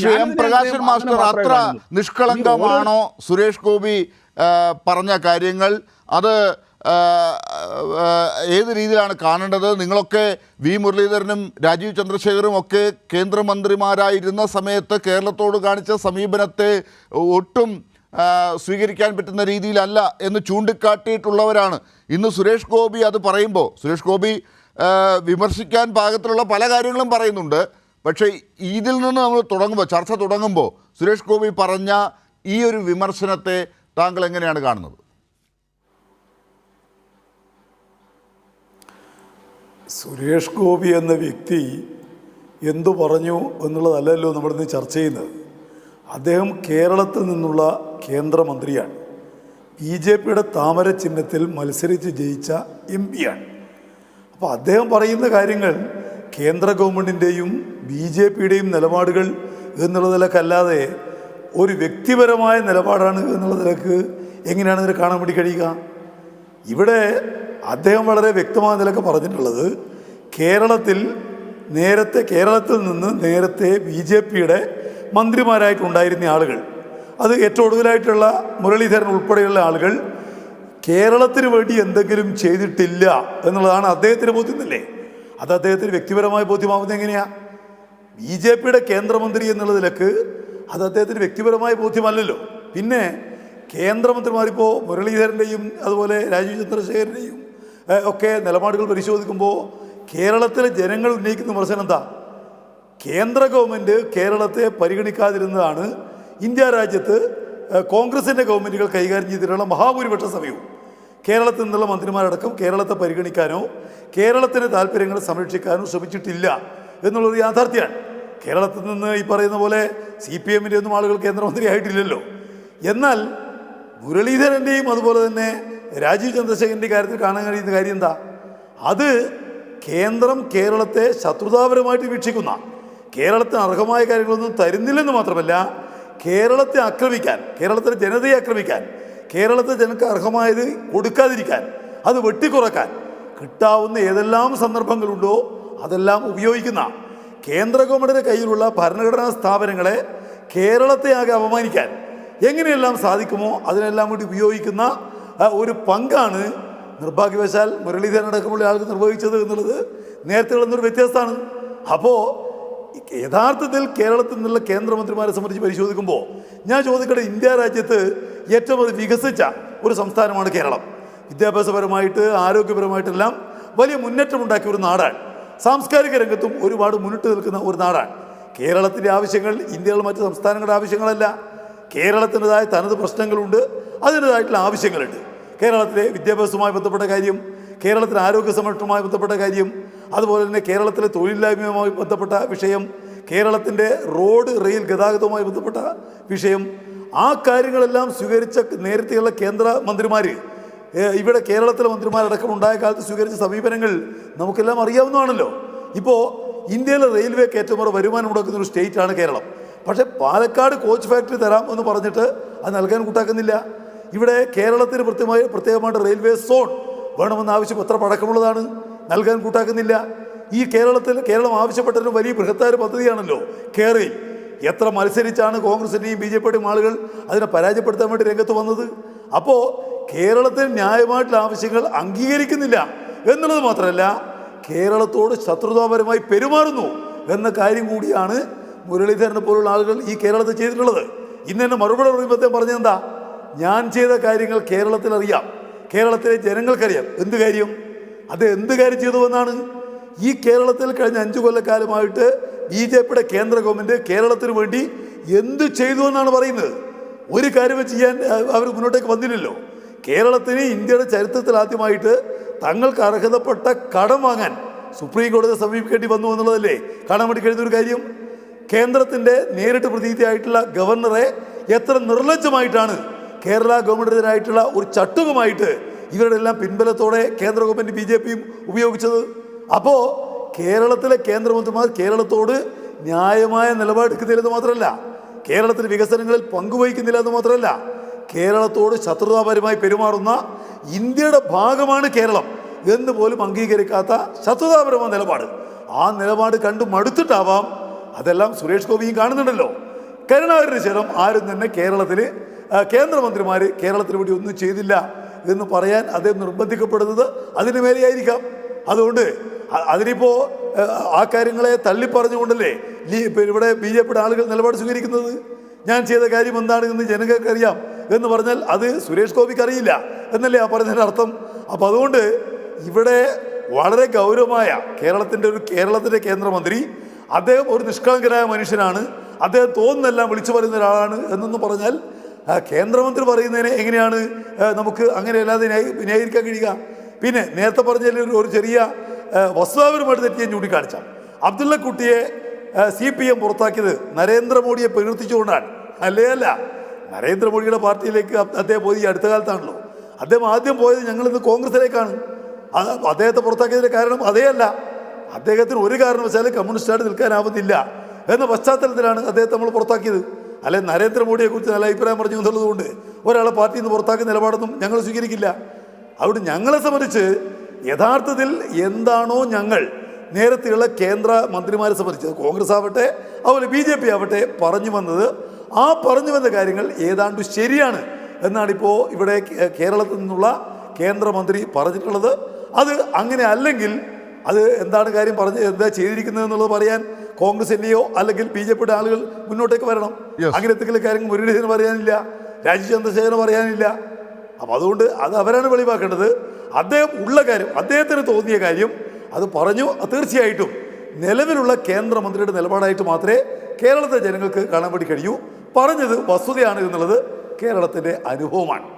Shri M Prakashan master അത്ര നിഷ്കളങ്കമാണോ സുരേഷ് ഗോപി പറഞ്ഞ കാര്യങ്ങൾ? അത് ഏത് രീതിയിലാണ് കാണേണ്ടത്? നിങ്ങളൊക്കെ വി മുരളീധരനും രാജീവ് ചന്ദ്രശേഖറും ഒക്കെ കേന്ദ്രമന്ത്രിമാരായിരുന്ന സമയത്ത് കേരളത്തോട് കാണിച്ച സമീപനത്തെ ഒട്ടും സ്വീകരിക്കാൻ പറ്റുന്ന രീതിയിലല്ല എന്ന് ചൂണ്ടിക്കാട്ടിയിട്ടുള്ളവരാണ്. ഇന്ന് സുരേഷ് ഗോപി അത് പറയുമ്പോൾ സുരേഷ് ഗോപി വിമർശിക്കാൻ പാകത്തിലുള്ള പല കാര്യങ്ങളും പറയുന്നുണ്ട്. പക്ഷേ ഇതിൽ നിന്ന് നമ്മൾ തുടങ്ങുമ്പോൾ ചർച്ച തുടങ്ങുമ്പോൾ സുരേഷ് ഗോപി പറഞ്ഞ ഈ ഒരു വിമർശനത്തെ താങ്കൾ എങ്ങനെയാണ് കാണുന്നത്? സുരേഷ് ഗോപി എന്ന വ്യക്തി എന്തു പറഞ്ഞു എന്നുള്ളതല്ലല്ലോ നമ്മളിന്ന് ചർച്ച ചെയ്യുന്നത്. അദ്ദേഹം കേരളത്തിൽ നിന്നുള്ള കേന്ദ്രമന്ത്രിയാണ്. ബി ജെ പിയുടെ താമര ചിഹ്നത്തിൽ മത്സരിച്ച് ജയിച്ച എം പിയാണ് അപ്പോൾ അദ്ദേഹം പറയുന്ന കാര്യങ്ങൾ കേന്ദ്ര ഗവൺമെന്റിന്റെയും ബി ജെ പിയുടെയും നിലപാടുകൾ എന്നുള്ളതിലൊക്കല്ലാതെ ഒരു വ്യക്തിപരമായ നിലപാടാണ് എന്നുള്ളതിലേക്ക് എങ്ങനെയാണ് ഇതിനെ കാണാൻ വേണ്ടി കഴിയുക? ഇവിടെ അദ്ദേഹം വളരെ വ്യക്തമായ നിലയ്ക്ക് പറഞ്ഞിട്ടുള്ളത് കേരളത്തിൽ നേരത്തെ കേരളത്തിൽ നിന്ന് നേരത്തെ ബി ജെ പിയുടെ മന്ത്രിമാരായിട്ടുണ്ടായിരുന്ന ആളുകൾ അത് ഏറ്റവും ഒടുവിലായിട്ടുള്ള മുരളീധരൻ ഉൾപ്പെടെയുള്ള ആളുകൾ കേരളത്തിന് വേണ്ടി എന്തെങ്കിലും ചെയ്തിട്ടില്ല എന്നുള്ളതാണ് അദ്ദേഹത്തിന് തന്നെ അത് അദ്ദേഹത്തിന് വ്യക്തിപരമായ ബോധ്യമാവുന്നത് എങ്ങനെയാ? ബി ജെ പിയുടെ കേന്ദ്രമന്ത്രി എന്നുള്ളതിലേക്ക് അത് അദ്ദേഹത്തിന് വ്യക്തിപരമായ ബോധ്യമല്ലല്ലോ. പിന്നെ കേന്ദ്രമന്ത്രിമാരിപ്പോൾ മുരളീധരന്റെയും അതുപോലെ രാജീവ് ചന്ദ്രശേഖരന്റെയും ഒക്കെ നിലപാടുകൾ പരിശോധിക്കുമ്പോൾ കേരളത്തിലെ ജനങ്ങൾ ഉന്നയിക്കുന്ന വിമർശനം എന്താ? കേന്ദ്ര ഗവൺമെന്റ് കേരളത്തെ പരിഗണിക്കാതിരുന്നതാണ് ഇന്ത്യ രാജ്യത്ത് കോൺഗ്രസിന്റെ ഗവൺമെന്റുകൾ കൈകാര്യം ചെയ്തിട്ടുള്ള മഹാഭൂരിപക്ഷ സമയവും. കേരളത്തിൽ നിന്നുള്ള മന്ത്രിമാരടക്കം കേരളത്തെ പരിഗണിക്കാനോ കേരളത്തിന്റെ താല്പര്യങ്ങൾ സംരക്ഷിക്കാനോ ശ്രമിച്ചിട്ടില്ല. എന്നുള്ളൊരു യാഥാർത്ഥ്യമാണ്. കേരളത്തിൽ നിന്ന് ഈ പറയുന്ന പോലെ സി പി എമ്മിന്റെ ഒന്നും ആളുകൾ കേന്ദ്രമന്ത്രി ആയിട്ടില്ലല്ലോ എന്നാൽ മുരളീധരന്റെയും അതുപോലെ തന്നെ രാജീവ് ചന്ദ്രശേഖരന്റെ കാര്യത്തിൽ കാണാൻ കഴിയുന്ന കാര്യം എന്താ? അത് കേന്ദ്രം കേരളത്തെ ശത്രുതാപരമായിട്ട് വീക്ഷിക്കുന്ന കേരളത്തിന് അർഹമായ കാര്യങ്ങളൊന്നും തരുന്നില്ലെന്ന് മാത്രമല്ല കേരളത്തെ ആക്രമിക്കാൻ കേരളത്തിലെ ജനതയെ ആക്രമിക്കാൻ കേരളത്തെ ജനക്ക് അർഹമായത് കൊടുക്കാതിരിക്കാൻ അത് വെട്ടിക്കുറക്കാൻ കിട്ടാവുന്ന ഏതെല്ലാം സന്ദർഭങ്ങളുണ്ടോ അതെല്ലാം ഉപയോഗിക്കുന്ന കേന്ദ്ര ഗവൺമെന്റിന്റെ കയ്യിലുള്ള ഭരണഘടനാ സ്ഥാപനങ്ങളെ കേരളത്തെ ആകെ അപമാനിക്കാൻ എങ്ങനെയെല്ലാം സാധിക്കുമോ അതിനെല്ലാം വേണ്ടി ഉപയോഗിക്കുന്ന ഒരു പങ്കാണ് നിർഭാഗ്യവശാൽ മുരളീധരൻ അടക്കമുള്ള ആൾക്ക് നിർവഹിച്ചത് എന്നുള്ളത് നേരത്തെ ഉള്ളൊരു വ്യത്യാസമാണ് അപ്പോൾ യഥാർത്ഥത്തിൽ കേരളത്തിൽ നിന്നുള്ള കേന്ദ്രമന്ത്രിമാരെ സംബന്ധിച്ച് പരിശോധിക്കുമ്പോൾ ഞാൻ ചോദിക്കട്ടെ ഇന്ത്യ രാജ്യത്ത് ഏറ്റവും അധികം വികസിച്ച ഒരു സംസ്ഥാനമാണ് കേരളം. വിദ്യാഭ്യാസപരമായിട്ട് ആരോഗ്യപരമായിട്ടെല്ലാം വലിയ മുന്നേറ്റമുണ്ടാക്കിയ ഒരു നാടാണ്. സാംസ്കാരിക രംഗത്തും ഒരുപാട് മുന്നിട്ട് നിൽക്കുന്ന ഒരു നാടാണ്. കേരളത്തിന്റെ ആവശ്യങ്ങൾ ഇന്ത്യയിലെ മറ്റ് സംസ്ഥാനങ്ങളുടെ ആവശ്യങ്ങളല്ല. കേരളത്തിന്റെതായ തനത് പ്രശ്നങ്ങളുണ്ട് അതിന്റെതായിട്ടുള്ള ആവശ്യങ്ങളുണ്ട്. കേരളത്തിലെ വിദ്യാഭ്യാസവുമായി ബന്ധപ്പെട്ട കാര്യം കേരളത്തിലെ ആരോഗ്യ സംരക്ഷണവുമായി ബന്ധപ്പെട്ട കാര്യം അതുപോലെ തന്നെ കേരളത്തിലെ തൊഴിലില്ലായ്മയുമായി ബന്ധപ്പെട്ട വിഷയം കേരളത്തിന്റെ റോഡ് റെയിൽ ഗതാഗതവുമായി ബന്ധപ്പെട്ട വിഷയം ആ കാര്യങ്ങളെല്ലാം സ്വീകരിച്ച നേരത്തെയുള്ള കേന്ദ്ര മന്ത്രിമാർ ഇവിടെ കേരളത്തിലെ മന്ത്രിമാരടക്കം ഉണ്ടായ കാലത്ത് സ്വീകരിച്ച സമീപനങ്ങൾ നമുക്കെല്ലാം അറിയാവുന്നതാണല്ലോ. ഇപ്പോൾ ഇന്ത്യയിലെ റെയിൽവേ കയറ്റുമറ വരുമാനം മുടക്കുന്ന ഒരു സ്റ്റേറ്റാണ് കേരളം. പക്ഷേ പാലക്കാട് കോച്ച് ഫാക്ടറി തരാം എന്ന് പറഞ്ഞിട്ട് അത് നൽകാൻ കൂട്ടാക്കുന്നില്ല. ഇവിടെ കേരളത്തിന് പ്രത്യേകമായി പ്രത്യേകമായിട്ട് റെയിൽവേ സോൺ വേണമെന്ന ആവശ്യം എത്ര പഴക്കമുള്ളതാണ് നൽകാൻ കൂട്ടാക്കുന്നില്ല. ഈ കേരളത്തിൽ കേരളം ആവശ്യപ്പെട്ടൊരു വലിയ ബൃഹത്തായ പദ്ധതിയാണല്ലോ കേറി എത്ര മത്സരിച്ചാണ് കോൺഗ്രസിന്റെയും ബി ജെ പിയുടെയും ആളുകൾ അതിനെ പരാജയപ്പെടുത്താൻ വേണ്ടി രംഗത്ത് വന്നത്? അപ്പോൾ കേരളത്തിൽ ന്യായമായിട്ടുള്ള ആവശ്യങ്ങൾ അംഗീകരിക്കുന്നില്ല എന്നുള്ളത് മാത്രമല്ല കേരളത്തോട് ശത്രുതാപരമായി പെരുമാറുന്നു എന്ന കാര്യം കൂടിയാണ് മുരളീധരനെ പോലുള്ള ആളുകൾ ഈ കേരളത്തിൽ ചെയ്തിട്ടുള്ളത്. ഇന്ന് തന്നെ മറുപടി പറയുമ്പോഴത്തെ പറഞ്ഞെന്താ ഞാൻ ചെയ്ത കാര്യങ്ങൾ കേരളത്തിൽ അറിയാം കേരളത്തിലെ ജനങ്ങൾക്കറിയാം. എന്ത് കാര്യം? അത് എന്ത് കാര്യം ചെയ്തു എന്നാണ്? ഈ കേരളത്തിൽ കഴിഞ്ഞ അഞ്ചു കൊല്ലക്കാലമായിട്ട് ബി ജെ പിയുടെ കേന്ദ്ര ഗവൺമെന്റ് കേരളത്തിന് വേണ്ടി എന്ത് ചെയ്തു എന്നാണ് പറയുന്നത്? ഒരു കാര്യം ചെയ്യാൻ അവർ മുന്നോട്ടേക്ക് വന്നില്ലല്ലോ. കേരളത്തിന് ഇന്ത്യയുടെ ചരിത്രത്തിൽ ആദ്യമായിട്ട് തങ്ങൾക്ക് അർഹതപ്പെട്ട കടം വാങ്ങാൻ സുപ്രീം കോടതിയെ സമീപിക്കേണ്ടി വന്നു എന്നുള്ളതല്ലേ? കാണാൻ വേണ്ടി കഴിഞ്ഞൊരു കാര്യം കേന്ദ്രത്തിന്റെ നേരിട്ട് പ്രതിനിധിയായിട്ടുള്ള ഗവർണറെ എത്ര നിർലജ്ജമായിട്ടാണ് കേരള ഗവൺമെന്റിനായിട്ടുള്ള ഒരു ചട്ടുകമായിട്ട് ഇവരുടെ എല്ലാം പിൻബലത്തോടെ കേന്ദ്ര ഗവൺമെന്റ് ബി ജെ പിയും ഉപയോഗിച്ചത്. അപ്പോൾ കേരളത്തിലെ കേന്ദ്രമന്ത്രിമാർ കേരളത്തോട് ന്യായമായ നിലപാടെടുക്കുന്നില്ലെന്ന് മാത്രമല്ല കേരളത്തിൽ വികസനങ്ങളിൽ പങ്കുവഹിക്കുന്നില്ല എന്ന് മാത്രമല്ല കേരളത്തോട് ശത്രുതാപരമായി പെരുമാറുന്ന ഇന്ത്യയുടെ ഭാഗമാണ് കേരളം എന്ന് പോലും അംഗീകരിക്കാത്ത ശത്രുതാപരമായ നിലപാട്. ആ നിലപാട് കണ്ടു മടുത്തിട്ടാവാം. അതെല്ലാം സുരേഷ് ഗോപിയും കാണുന്നുണ്ടല്ലോ. കരുണാകരന് ശേഷം ആരും തന്നെ കേരളത്തിൽ കേന്ദ്രമന്ത്രിമാർ കേരളത്തിന് വേണ്ടി ഒന്നും ചെയ്തില്ല എന്ന് പറയാൻ അദ്ദേഹം നിർബന്ധിക്കപ്പെടുന്നത് അതിന് മേലെയായിരിക്കാം. അതുകൊണ്ട് അതിനിപ്പോൾ ആ കാര്യങ്ങളെ തള്ളിപ്പറഞ്ഞുകൊണ്ടല്ലേ ഇവിടെ ബി ജെ പിയുടെ ആളുകൾ നിലപാട് സ്വീകരിക്കുന്നത്? ഞാൻ ചെയ്ത കാര്യം എന്താണ് എന്ന് ജനങ്ങൾക്ക് അറിയാം എന്ന് പറഞ്ഞാൽ അത് സുരേഷ് ഗോപിക്ക് അറിയില്ല എന്നല്ലേ ആ പറഞ്ഞതിന്റെ അർത്ഥം? അപ്പം അതുകൊണ്ട് ഇവിടെ വളരെ ഗൗരവമായ കേരളത്തിന്റെ ഒരു കേരളത്തിന്റെ കേന്ദ്രമന്ത്രി അദ്ദേഹം ഒരു നിഷ്കളങ്കരായ മനുഷ്യനാണ്. അദ്ദേഹം തോന്നുന്നെല്ലാം വിളിച്ചു പറയുന്ന ഒരാളാണ് എന്നൊന്ന് പറഞ്ഞാൽ കേന്ദ്രമന്ത്രി പറയുന്നതിനെ എങ്ങനെയാണ് നമുക്ക് അങ്ങനെ അല്ലാതെ ന്യായീ- ന്യായീകരിക്കാൻ കഴിയുക? പിന്നെ നേരത്തെ പറഞ്ഞതിൽ ഒരു- ചെറിയ വസ്തുതാപരമായിട്ട് തെറ്റിയെ ചൂണ്ടിക്കാണിച്ചാൽ അബ്ദുള്ള കുട്ടിയെ സി പി എം പുറത്താക്കിയത് നരേന്ദ്രമോദിയെ പ്രകീർത്തിച്ചുകൊണ്ടാണ്. അല്ലേ അല്ല? നരേന്ദ്രമോദിയുടെ പാർട്ടിയിലേക്ക് അദ്ദേഹം പോയി ഈ അടുത്ത കാലത്താണല്ലോ. അദ്ദേഹം ആദ്യം പോയത് ഞങ്ങളിന്ന് കോൺഗ്രസിലേക്കാണ്. അത് അദ്ദേഹത്തെ പുറത്താക്കിയതിന്റെ കാരണം അതേ അല്ല. അദ്ദേഹത്തിന് ഒരു കാരണവശാലും കമ്മ്യൂണിസ്റ്റായിട്ട് നിൽക്കാനാവുന്നില്ല. എന്ന പശ്ചാത്തലത്തിലാണ് അദ്ദേഹത്തെ നമ്മൾ പുറത്താക്കിയത്. അല്ലെ നരേന്ദ്രമോദിയെ കുറിച്ച് നല്ല അഭിപ്രായം പറഞ്ഞു എന്നുള്ളതുകൊണ്ട് ഒരാളെ പാർട്ടിയിൽ നിന്ന് പുറത്താക്കുന്ന നിലപാടൊന്നും ഞങ്ങൾ സ്വീകരിക്കില്ല. അതുകൊണ്ട് ഞങ്ങളെ സംബന്ധിച്ച് യഥാർത്ഥത്തിൽ എന്താണോ ഞങ്ങൾ നേരത്തെയുള്ള കേന്ദ്ര മന്ത്രിമാരെ സംബന്ധിച്ചത് കോൺഗ്രസ് ആവട്ടെ അതുപോലെ ബി ജെ പി ആവട്ടെ പറഞ്ഞു വന്നത് ആ പറഞ്ഞു വന്ന കാര്യങ്ങൾ ഏതാണ്ട് ശരിയാണ് എന്നാണിപ്പോൾ ഇവിടെ കേരളത്തിൽ നിന്നുള്ള കേന്ദ്രമന്ത്രി പറഞ്ഞിട്ടുള്ളത്. അത് അങ്ങനെ അല്ലെങ്കിൽ അത് എന്താണ് കാര്യം പറഞ്ഞ് എന്താ ചെയ്തിരിക്കുന്നത് എന്നുള്ളത് പറയാൻ കോൺഗ്രസിന്റെയോ അല്ലെങ്കിൽ ബി ജെ പിയുടെ ആളുകൾ മുന്നോട്ടേക്ക് വരണം. അങ്ങനെ എന്തെങ്കിലും കാര്യങ്ങൾ മുരളീധരൻ പറയാനില്ല രാജീവ് ചന്ദ്രശേഖരൻ പറയാനില്ല. അപ്പം അതുകൊണ്ട് അത് അവരാണ് വെളിവാക്കേണ്ടത്. അദ്ദേഹം ഉള്ള കാര്യം അദ്ദേഹത്തിന് തോന്നിയ കാര്യം അത് പറഞ്ഞു തീർച്ചയായിട്ടും. നിലവിലുള്ള കേന്ദ്രമന്ത്രിയുടെ നിലപാടായിട്ട് മാത്രമേ കേരളത്തിലെ ജനങ്ങൾക്ക് കാണാൻ വേണ്ടി കഴിയൂ. പറഞ്ഞത് വസ്തുതയാണ് എന്നുള്ളത് കേരളത്തിന്റെ അനുഭവമാണ്.